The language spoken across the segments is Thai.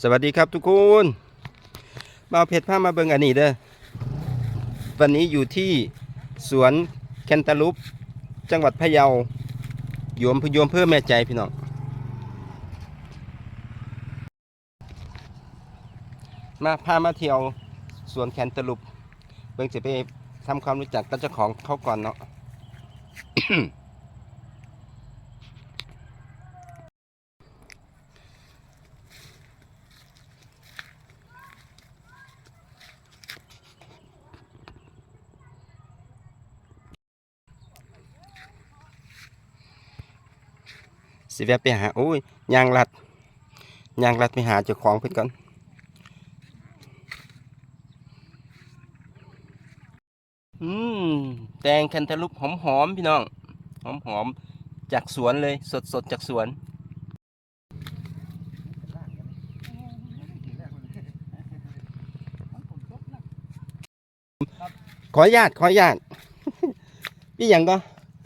สวัสดีครับทุกคนมาเอาเพชรผ้ามาเบิงอันนี้เด้อวันนี้อยู่ที่สวนแคนตาลูปจังหวัดพะเยาโยมพยมเพื่อแม่ใจพี่น้องมาพามาเที่ยวสวนแคนตาลูปเบิ่งจะไปทำความรู้จักกับเจ้าของเขาก่อนเนาะ สิแวะไปหาโอ้ยยางรัดยางรัดไปหาเจ้าของเพิ่นก่อนอืมแตงแคนตาลูปหอมๆพี่น้อง หอมๆจากสวนเลย สดๆจากสวน ขออนุญาตขออนุญาตพี่หยังก็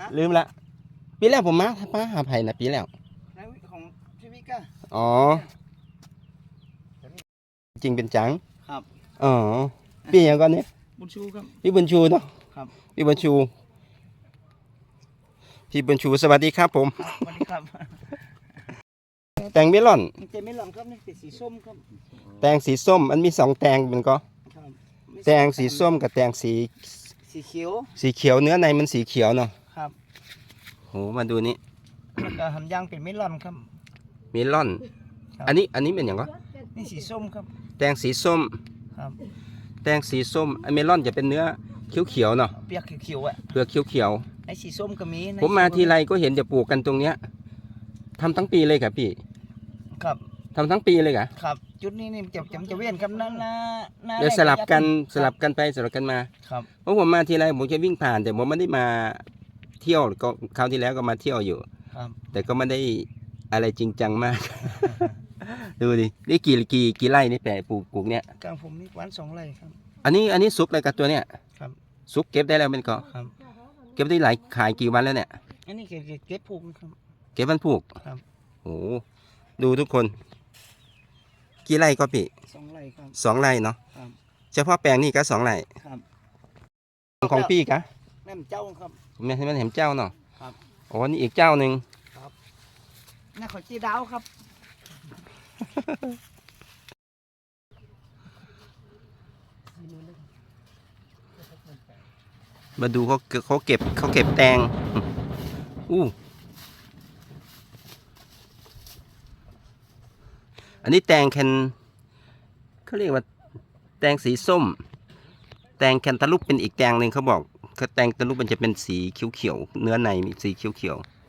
ฮะลืมละ ปีแล้วผมมาป้าหาไผ่นะปีแล้ว ในของพี่วิก้า อ๋อ จริงเป็นจังครับ อ๋อพี่หยังก่อนเนี่ยบุญชูครับ พี่บุญชูเนาะครับ พี่บุญชู พี่บุญชูสวัสดีครับ ผมสวัสดีครับ แตงเมลอนนี่เจไม่หลอนครับนี่เป็นสีส้มครับ แตงสีส้มมันมีสองแตงเป็นก็ครับแตงสีส้มกับแตงสีสีเขียวสีเขียวเนื้อในมันสีเขียวเนาะครับโหมาดูนี่แล้วก็หำยางเป็นไม่หลอนครับ เมลอน ครับ อันนี้อันนี้เป็นอย่างก็นี่สีส้มครับ แตงสีส้ม ครับ แตงสีส้มไอเมลอนจะเป็นเนื้อเขียวๆเนาะเปียกเขียวๆอะเปลือกเขียวไอ้สีส้มก็มีๆผมมาทีไรก็เห็นจะปลูกกันตรงเนี้ยทำทั้งปีเลยครับพี่ครับ ทำทั้งปีเลยครับครับ จุดนี้นี่จะจะจะเวียนครับหน้าหน้าหน้าเดี๋ยวแรสลับกันจะสลับกันไปสลับกันมาครับ เพราะผมมาทีไรผมจะวิ่งผ่าน แต่ผมไม่ได้มาเที่ยวก็คราวที่แล้วก็มาเที่ยวอยู่ ครับ แต่ก็ไม่ได้ อะไรจริงจังมาก ดูดิ นี่กี่กี่กี่ไร่นี่แปะปลูกปลูกเนี่ย กลางผมนี่วันสองไร่ครับ อันนี้อันนี้ซุกอะไรกับตัวเนี่ยครับ ซุกเก็บได้แล้วเป็นก็ครับ เก็บได้หลายขายกี่วันแล้วเนี่ย อันนี้เก็บเก็บเก็บผูกครับ เก็บมันผูกครับ โอ้ดูทุกคน กี่ไร่ก็พี่สองไร่ครับ สองไร่เนาะครับ เฉพาะแปลงนี่ก็สองไร่ครับ ของพี่กะแม่มเจ้าครับไม่ให้มันเห็นเจ้าเนาะครับโอ้นี่อีกเจ้าหนึ่ง นี่ขอจีดาวครับ มาดูเขาเขาเก็บเขาเก็บแตง อู้อันนี้แตงแคนเขาเรียกว่าแตงสีส้ม แตงแคนตาลูปเป็นอีกแตงหนึ่งเขาบอกแตงตาลูปมันจะเป็นสีเขียวๆเนื้อในมีสีเขียวๆ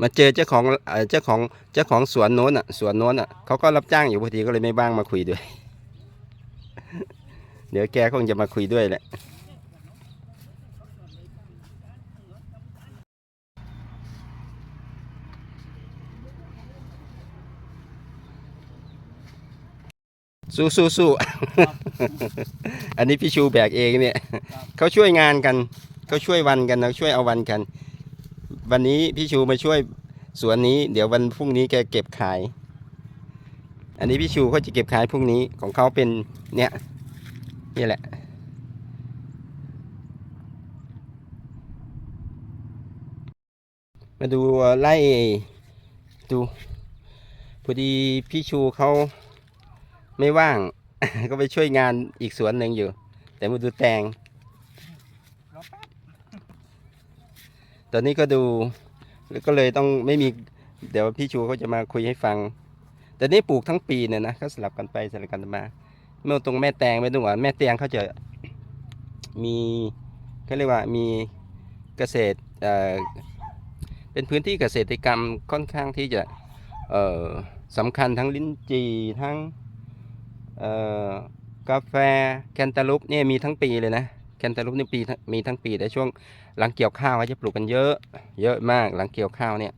มาเจอเจ้าของเอ่อเจ้าของเจ้าของสวนโน้นอะสวนโน้นอะเขาก็รับจ้างอยู่พอดีก็เลยไม่บ้างมาคุยด้วย เดี๋ยวแกคงจะมาคุยด้วยแหละสู้สู้สู้อันนี้พี่ชูแบกเองเนี่ยเขาช่วยงานกันเขาช่วยวันกันนะช่วยเอาวันกัน วันนี้พี่ชูมาช่วยสวนนี้ เดี๋ยววันพรุ่งนี้แกเก็บขาย อันนี้พี่ชูเขาจะเก็บขายพรุ่งนี้ของเขาเป็นเนี่ยนี่แหละ มาดูไล่ดูพอดีพี่ชูเขาไม่ว่าง ก็ไปช่วยงานอีกสวนหนึ่งอยู่ แต่มาดูแตง รอแป๊บ ต อนนี้ก็ดูแล้วก็เลยต้องไม่มีเดี๋ยวพี่ชูเขาจะมาคุยให้ฟัง แต่นี่ปลูกทั้งปีเนี่ยนะเขาสลับกันไปสลับกันมาเมื่อตรงแม่แตงไม่ต้องว่าแม่แตงเขาจะมีเขาเรียกว่ามีเกษตรเอ่อเป็นพื้นที่เกษตรกรรมค่อนข้างที่จะเอ่อสำคัญทั้งลิ้นจี่ทั้งเอ่อกาแฟแคนตาลูปเนี่ยมีทั้งปีเลยนะ แคนตาลูปนี่ปีมีทั้งปีแต่ช่วงหลังเกี่ยวข้าวเขาจะปลูกกันเยอะ เยอะมากหลังเกี่ยวข้าวเนี่ย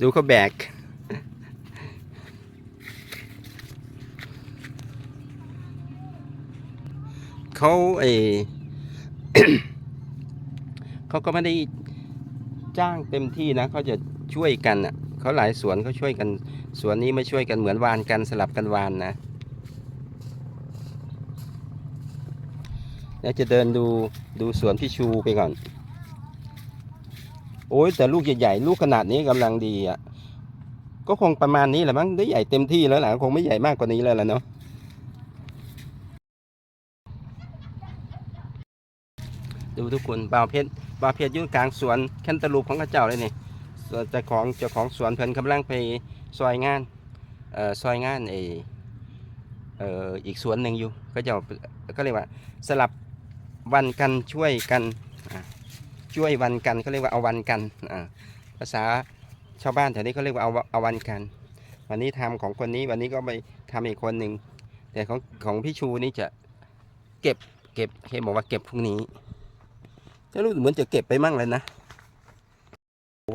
ดูเขาแบก เขาเอ เขาก็ไม่ได้จ้างเต็มที่นะเขาจะช่วยกันอะเขาหลายสวนเขาช่วยกันสวนนี้ไม่ช่วยกันเหมือนวานกันสลับกันวานนะแล้วจะเดินดูดูสวนพี่ชูไปก่อน โอ้ยแต่ลูกใหญ่ๆลูกขนาดนี้กำลังดีอะก็คงประมาณนี้แหละมั้งได้ใหญ่เต็มที่แล้วแหละคงไม่ใหญ่มากกว่านี้แล้วล่ะเนาะ ดูทุกคนบาวเพชรบาวเพชรอยุ่กลางสวนแคนตาลูปของข้าเจ้าเลยนี่ส่วนเจ้าของเจ้าของสวนเพิ่นกำลังไปซอยงานเอ่อซอยงานไอเอ่ออีกสวนหนึ่งอยู่ก็จะก็เรียกว่าสลับวันกันช่วยกันช่วยวันกันเขาเรียกว่าเอาวันกันภาษาชาวบ้านแถวนี้เขาเรียกว่าเอาเอาวันกัน วันนี้ทำของคนนี้วันนี้ก็ไปทำอีกคนหนึ่งแต่ของของพี่ชูนี่จะเก็บเก็บเห็นบอกว่าเก็บพรุ่งนี้ ก็รู้เหมือนจะเก็บไปมั่งเลยนะ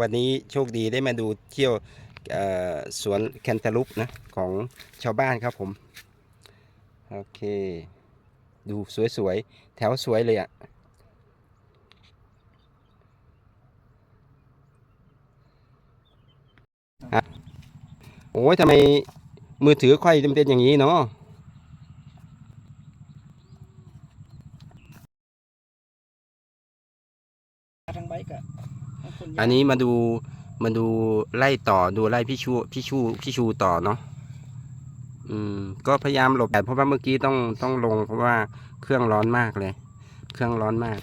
วันนี้โชคดีได้มาดูเที่ยวสวนแคนตาลูปนะ ของชาวบ้านครับผม โอเค ดูสวยๆ แถวสวยเลยอะ่ะโอ้ยทำไมมือถือค่อยเป็นอย่างนี้เนาะ ทั้งใบกะทั้งคน อันนี้มาดูมาดูไล่ต่อดูไล่พี่ชูพี่ชูพี่ชูต่อเนาะอืมก็พยายามหลบแดดเพราะว่าเมื่อกี้ต้องต้องลง เพราะว่าเครื่องร้อนมากเลย เครื่องร้อนมาก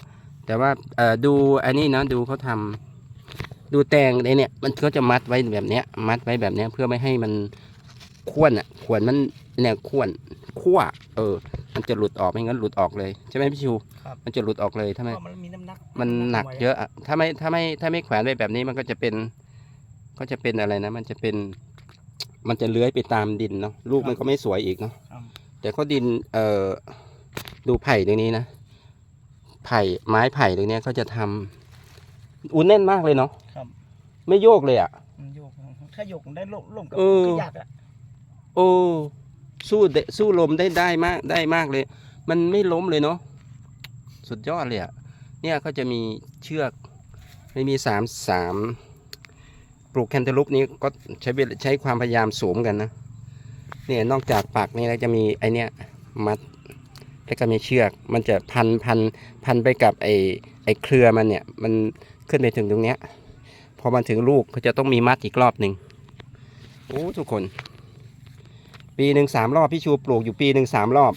แต่ว่าเอ่อดูอันนี้นะดูเขาทำดูแตงไอเนี่ยมันเขาจะมัดไว้แบบเนี้ย มัดไว้แบบเนี้ยเพื่อไม่ให้มันข้วนอะขวนมันเนี่ยข้วน ขั้วเออ มันจะหลุดออกไม่งั้นหลุดออกเลยใช่ไหมพี่ชูครับ มันจะหลุดออกเลยถ้าเพไม่ราะมันมีน้ำหนักมันหนักเยอะอะถ้าไม่ถ้าไม่ถ้าไม่แขวนไว้แบบนี้มันก็จะเป็น ก็จะเป็นอะไรนะ มันจะเป็น มันจะเลื้อยไปตามดินเนาะลูกมันก็ไม่สวยอีกเนาะครับแต่ก็ดินเอ่อดูไผ่ตรงนี้นะไผ่ไม้ไผ่ตรงเนี้ยเขาจะทำอุ่นแน่นมากเลยเนาะครับไม่โยกเลยอะ่ะมันโยกถ้าโยกได้ล่มล่มกับเออก็ยากอะโอ้ สู้เดสู้ลมได้ได้มากได้มากเลย มันไม่ล้มเลยเนาะสุดยอดเลยอะ่ะเนี่ยเขาจะมีเชือกไม่มีสามสามปลูกแคนเทลูปนี้ก็ใช้เวลาใช้ความพยายามสูงกันนะเนี่ยนอกจากปักนี่แล้วจะมีไอเนี้ยมัดแล้วก็มีเชือกมันจะพันพันพันไปกับไอไอเครือมันเนี่ยมันขึ้นไปถึงตรงเนี้ยพอมันถึงลูกเขาจะต้องมีมัดอีกรอบหนึ่งโอ้ทุกคน ปีหนึ่งสามรอบพี่ชูปลูกอยู่ปีหนึ่งสามรอบ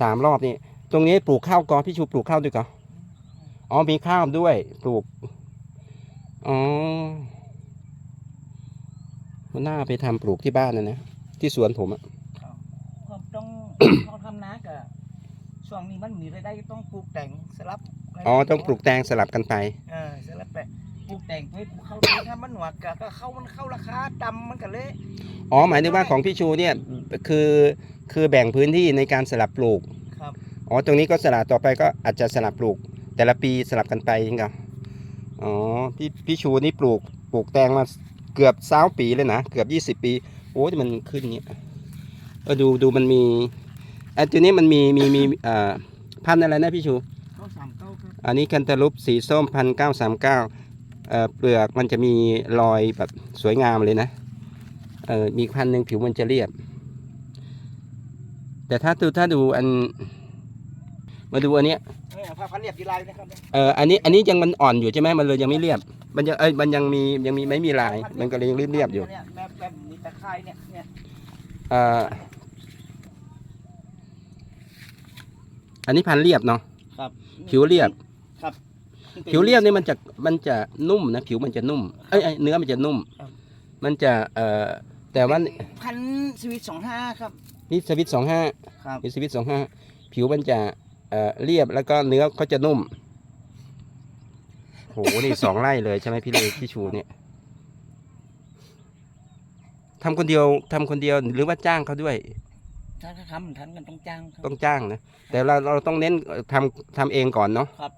สามรอบนี่ตรงนี้ปลูกข้าวกอพี่ชูปลูกข้าวด้วยก่ออ๋อมีข้าวด้วย ปลูกอ๋อมันน่าไปทำปลูกที่บ้านนะนะที่สวนผมอะเพราะต้องเขาทำนากะช่วงนี้มันมีรายได้ต้องปลูกแต่งสลับอ๋อต้องปลูกแตงสลับกันไปเออสลับไป ปลูกแต่งไปปลูกเข้าถ้ามันหนวกกะก็เข้ามันเข้าราคาดำมันก็เลย อ๋อหมายถึงว่าของพี่ชูเนี่ยคือคือแบ่งพื้นที่ในการสลับปลูกครับ อ๋อตรงนี้ก็สลับต่อไปก็อาจจะสลับปลูก แต่ละปีสลับกันไปจริงเหรออ๋อพี่พี่ชูนี่ปลูกปลูกแตงมาเกือบสาวปีเลยนะเกือบยี่สิบปีโอ้ที่มันขึ้นเนี้ยเออดูดูมันมีอันตัวนี้มันมีมีมีเอ่อพันธุ์อะไรนะพี่ชูเข้าสามเก้าครับอันนี้แคนตาลูปสีส้มพันเก้าสามเก้า เอ่อเปลือกมันจะมีรอยแบบสวยงามเลยนะเออมีพันธุ์หนึ่งผิวมันจะเรียบ แต่ถ้าดูถ้าดูอัน มาดูอันเนี้ยเออผ้าพันเรียบยีลายนะครับเอออันนี้อันนี้ยังมันอ่อนอยู่ใช่ไหมมันเลยยังไม่เรียบ มันยังเอ้ยมันยังมียังมีไม่มีลาย มันก็เลยยังเรียบๆอยู่เนี่ยแบบแบบมีตะไคร้เนี่ยเนี่ยเอ่ออันนี้พันเรียบเนาะครับ ผิวเรียบครับ ผิวเรียบนี่มันจะมันจะนุ่มนะผิวมันจะนุ่มเอ้ยเอ้ยเนื้อมันจะนุ่ม ครับ มันจะเอ่อแต่ว่าพันสวิตสองห้าครับ นี่สวิตสองห้าครับนี่สวิตสองห้าผิวมันจะเอ่อเรียบแล้วก็เนื้อก็จะนุ่มโหนี่ สองไร่เลยใช่ไหมพี่เลยพี่ชูเนี่ยทำคนเดียวทำคนเดียวหรือว่าจ้างเขาด้วย ถ้าถ้าทำทันกันต้องจ้างครับ ต้องจ้างนะแต่เราเราต้องเน้นทำทำเองก่อนเนาะครับ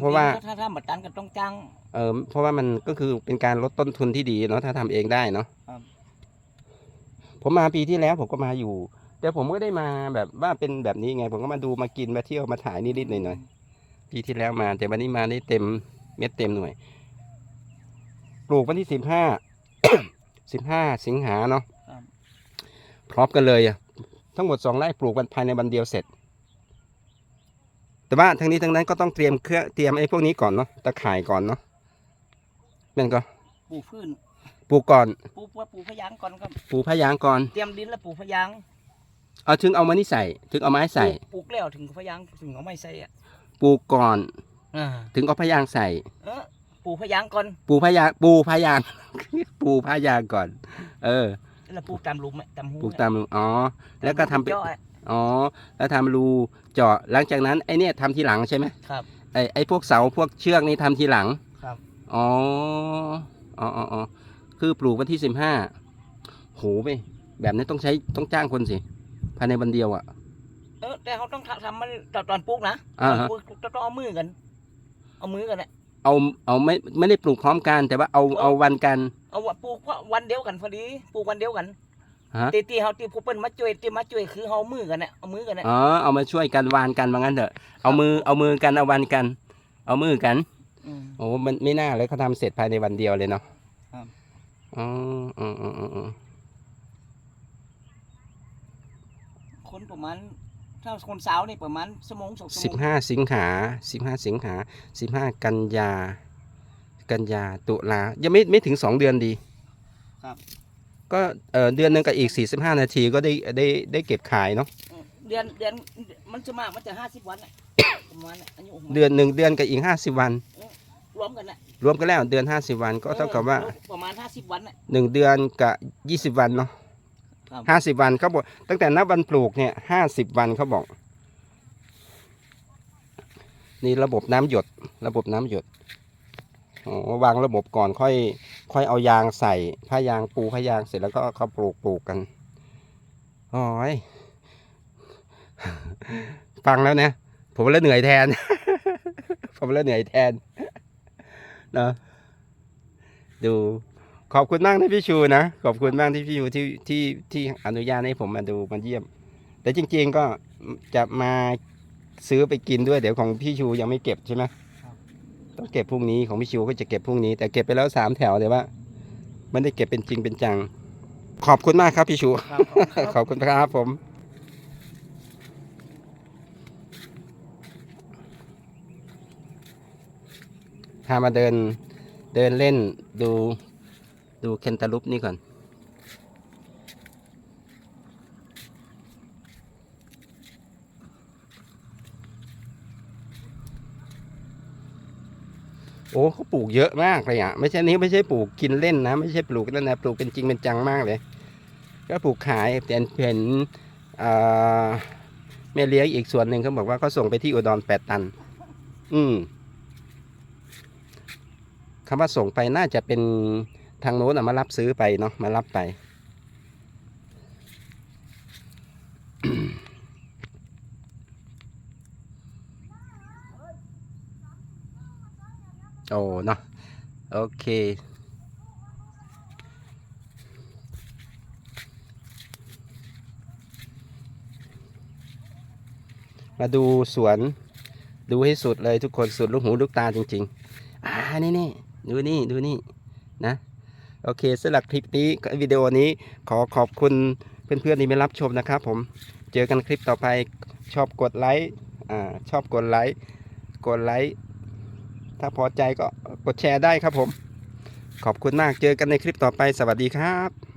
เพราะว่าถ้าถ้าทำบัตรตันก็ต้องจ้าง เออเพราะว่ามันก็คือเป็นการลดต้นทุนที่ดีเนาะถ้าทำเองได้เนาะครับ ผมมาปีที่แล้วผมก็มาอยู่ แต่ผมก็ได้มาแบบว่าเป็นแบบนี้ไง ผมก็มาดูมากินมาเที่ยวมาถ่ายนิดๆหน่อยๆปีที่แล้วมา แต่วันนี้มาได้เต็มเม็ดเต็มหน่วย ปลูกวันที่สิบห้า สิบห้าสิงหาเนาะครับ พร้อมกันเลยอะทั้งหมดสองไร่ปลูกวันภายในวันเดียวเสร็จ แต่ว่าทั้งนี้ทั้งนั้นก็ต้องเตรียมเครื่องเตรียมไอ้พวกนี้ก่อนเนาะตะข่ายก่อนเนาะนั่นก็ปลูกพืชปลูกก่อนปลูกว่าปลูกพะยางก่อนครับปลูกพะยางก่อนเตรียมดินแล้วปลูกพะยางเอาถึงเอามานี่ใส่ ถึงเอาไม้ใส่ปลูกปลูกแล้วถึงพะยางถึงเอาไม่ใส่อะปลูกก่อนอ่าถึงเอาพะยางใส่เออปลูกพะยางก่อนปลูกพะยางปูพะยางปูพะยางก่อน เออแล้วปลูกตามหลุมอะตามหูปลูกตามอ๋อแล้วก็ทำเป็นย่ออะอ๋อแล้วทำรู เจาะหลังจากนั้นไอ้เนี่ยทำทีหลังใช่ไหมครับ ไอ้ไอ้พวกเสาพวกเชือกนี่ทำทีหลังครับอ๋ออ๋ออ๋ออ๋อคือปลูกวันที่สิบห้าโหไปแบบนี้ต้องใช้ต้องจ้างคนสิภายในวันเดียวอะ่ะเออแต่เขาต้องทำทำมันตอนตอนปลูกนะอ่าตอนฮะปลูกต้องเอามือกัน เอามือกันอะเอาเอาไม่ไม่ได้ปลูกพร้อมกันแต่ว่าเอาเอาวันกัน เอาว่าปลูกว่าวันเดียวกันพอดีปลูกวันเดียวกัน ฮะ ตีตีเขาตีผู้เปิ้นมาช่วยตีมาช่วยคือเขาเอามือกันเนี่ยเอามือกันเนี่ยอ๋อเอามาช่วยกันวานกันว่างั้นเถอะเอามือเอามือกันเอาวันกัน เอามือกัน ม โอ้มันไม่น่าเลยเขาทำเสร็จภายในวันเดียวเลยเนาะครับ อ๋ออ๋ออ๋ออ๋ออ๋อคนประมาณถ้าคนสาวนี่ประมาณสมงสองสมสิบงห้าสิงหาสิบห้าสิงหาสิบห้ากันยา กันยาตุลายังไม่ไม่ถึงสองเดือนดีครับ ก็เออเดือนหนึงกับอีกสี่สิบห้านาทีก็ได้ได้ได้เก็บขายเนาะเดือนเดือนมันจะมากมันจะห้าสิบวันอะประมาณน่ะอายุของมัเดือนหนึ่งเดือนกับอีกห้าสิบวัน รวมกันน่ะรวมกันแล้วเดือนห้าสิบวันก็เท่ากับว่า ออประมาณห้าสิบวันน่ะหนึ่งเดือนกับยี่สิบวันเนาะครับห้าสิบวันเขาบอกตั้งแต่นับวันปลูกเนี่ยห้าสิบวันเขาบอก นี่ระบบน้ำหยด ระบบน้ำหยดอ๋อ วางระบบก่อนค่อย ค่อยเอายางใส่ผ้ายางปูผ้ายางเสร็จแล้วก็เขาปลูกปลูกกันโอ้ยฟังแล้วเนี่ยผมแล้วเหนื่อยแทน ผมแล้วเหนื่อยแทนเนอะดูขอบคุณมากนะพี่ชูนะขอบคุณมากที่พี่ชูที่ที่ที่อนุญาตให้ผมมาดูมาเยี่ยม แต่จริง ๆก็จะมาซื้อไปกินด้วย เดี๋ยวของพี่ชูยังไม่เก็บใช่ไหม ต้องเก็บพรุ่งนี้ของพี่ชูก็จะเก็บพรุ่งนี้ แต่เก็บไปแล้วสามแถวแต่ว่าไม่ได้เก็บเป็นจริงเป็นจัง ขอบคุณมากครับพี่ชูครับครับขอบคุณครับผม พามาเดินเดินเล่นดูดูเคนตาลุปนี่ก่อน อ้เขาปลูกเยอะมากเลยอะไม่ใช่นี้ไม่ใช่ปลูกกินเล่นนะ ไม่ใช่ปลูกนั่นนะปลูกเป็นจริงเป็นจังมากเลย ก็ปลูกขายแต่เห็นอ่าแม่เลี้ยงอีกส่วนหนึ่งเขาบอกว่าเขาส่งไปที่อุดรแปดตัน อืมคำว่าส่งไปน่าจะเป็นทางโน้นอะมารับซื้อไปเนาะมารับไป โอ้เนาะโอเคมาดูสวนดูให้สุดเลยทุกคนสุดลูกหูลูกตาจริงๆ อ่านี่นี่ดูนี่ดูนี่นะ โอเคสำหรับคลิปนี้วิดีโอนี้ขอขอบคุณเพื่อนๆที่มารับชมนะครับผมเจอกันคลิปต่อไปชอบกดไลค์อ่าชอบกดไลค์กดไลค์ ถ้าพอใจก็กดแชร์ได้ครับผม ขอบคุณมากเจอกันในคลิปต่อไปสวัสดีครับ